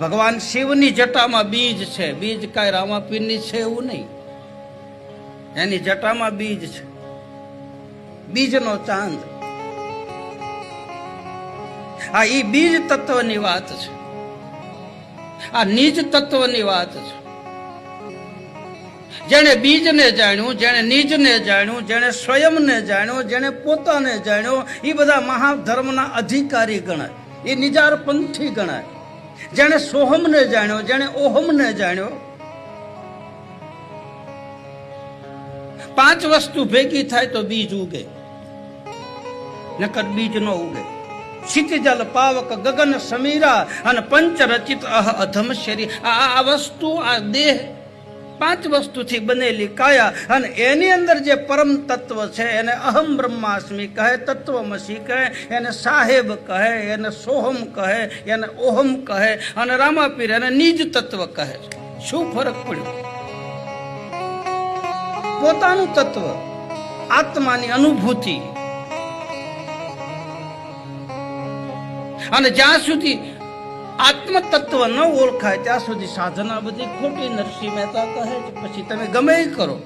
ભગવાન શિવની જટામાં બીજ છે. બીજ કાંઈ રામાપીરની છે એવું નહીં. એની જટામાં બીજ છે. બીજનો ચાંદ. આ ઈ બીજ તત્વની વાત છે. આ નીજ તત્વની વાત છે. જેણે બીજને જાણ્યું, જેણે નીજને જાણ્યું, જેણે સ્વયંને જાણ્યો, જેણે પોતાને જાણ્યો એ બધા મહાધર્મના અધિકારી ગણાય. એ નિજાર પંથી ગણાય. જેણે સોહમને જાણ્યો, જેણે ઓહમને જાણ્યો. પાંચ વસ્તુ ભેગી થાય તો બીજ ઉગે, નકર બીજ ન ઉગે. જલ પાવક, ગગન, સમીરા અને પંચ રચિત અહ અધમ શરીર. આ આ વસ્તુ, આ દેહ પાંચ વસ્તુથી બનેલી કાયા અને એની અંદર જે પરમ તત્વ છે, એને અહમ બ્રહ્માસ્મી કહે, તત્વમસી કહે, એને સાહેબ કહે, એને સોહમ કહે, એને ઓહમ કહે અને રામાપીર એને નિજ તત્વ કહે શું ફરક પડ્યો? પોતાનું તત્વ, આત્માની અનુભૂતિ. અને જ્યાં સુધી આત્મ તત્વ ન ઓળખાય. ત્યાં સુધી સાધના બધી ખોટી નરસિંહ મહેતા કહે છે. પછી તમે ગમે કરો.